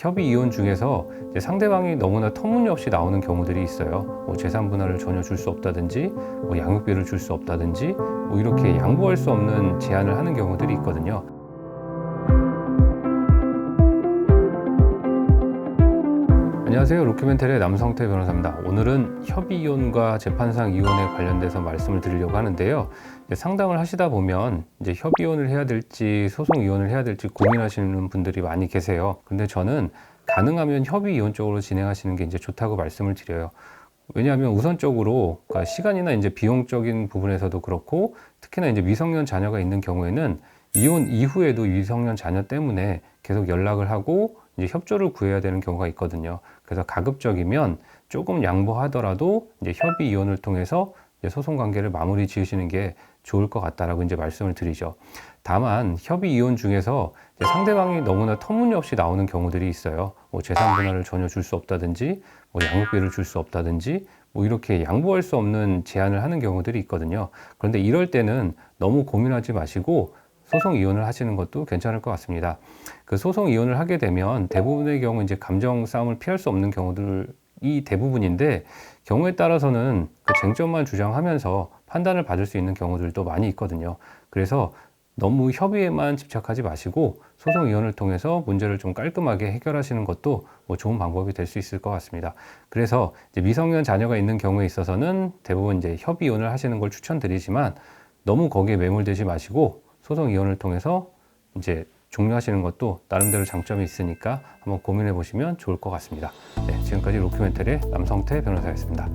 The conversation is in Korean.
협의 이혼 중에서 이제 상대방이 너무나 터무니없이 나오는 경우들이 있어요. 뭐 재산 분할을 전혀 줄 수 없다든지, 뭐 양육비를 줄 수 없다든지, 뭐 이렇게 양보할 수 없는 제안을 하는 경우들이 있거든요. 안녕하세요. 로큐멘터리의 남성태 변호사입니다. 오늘은 협의 이혼과 재판상 이혼에 관련돼서 말씀을 드리려고 하는데요. 상담을 하시다 보면 이제 협의 이혼을 해야 될지 소송 이혼을 해야 될지 고민하시는 분들이 많이 계세요. 근데 저는 가능하면 협의 이혼 쪽으로 진행하시는 게 이제 좋다고 말씀을 드려요. 왜냐하면 우선적으로 그러니까 시간이나 이제 비용적인 부분에서도 그렇고 특히나 이제 미성년 자녀가 있는 경우에는 이혼 이후에도 미성년 자녀 때문에 계속 연락을 하고 이제 협조를 구해야 되는 경우가 있거든요. 그래서 가급적이면 조금 양보하더라도 이제 협의 이혼을 통해서 소송 관계를 마무리 지으시는 게 좋을 것 같다라고 이제 말씀을 드리죠. 다만 협의 이혼 중에서 상대방이 너무나 터무니없이 나오는 경우들이 있어요. 뭐 재산 분할을 전혀 줄 수 없다든지, 뭐 양육비를 줄 수 없다든지, 뭐 이렇게 양보할 수 없는 제안을 하는 경우들이 있거든요. 그런데 이럴 때는 너무 고민하지 마시고 소송 이혼을 하시는 것도 괜찮을 것 같습니다. 그 소송 이혼을 하게 되면 대부분의 경우 이제 감정 싸움을 피할 수 없는 경우들이 대부분인데 경우에 따라서는 그 쟁점만 주장하면서 판단을 받을 수 있는 경우들도 많이 있거든요. 그래서 너무 협의에만 집착하지 마시고 소송 이혼을 통해서 문제를 좀 깔끔하게 해결하시는 것도 뭐 좋은 방법이 될 수 있을 것 같습니다. 그래서 미성년 자녀가 있는 경우에 있어서는 대부분 이제 협의 이혼을 하시는 걸 추천드리지만 너무 거기에 매몰되지 마시고 소송 이혼을 통해서 이제 종료하시는 것도 나름대로 장점이 있으니까 한번 고민해 보시면 좋을 것 같습니다. 네, 지금까지 로큐멘터리의 남성태 변호사였습니다.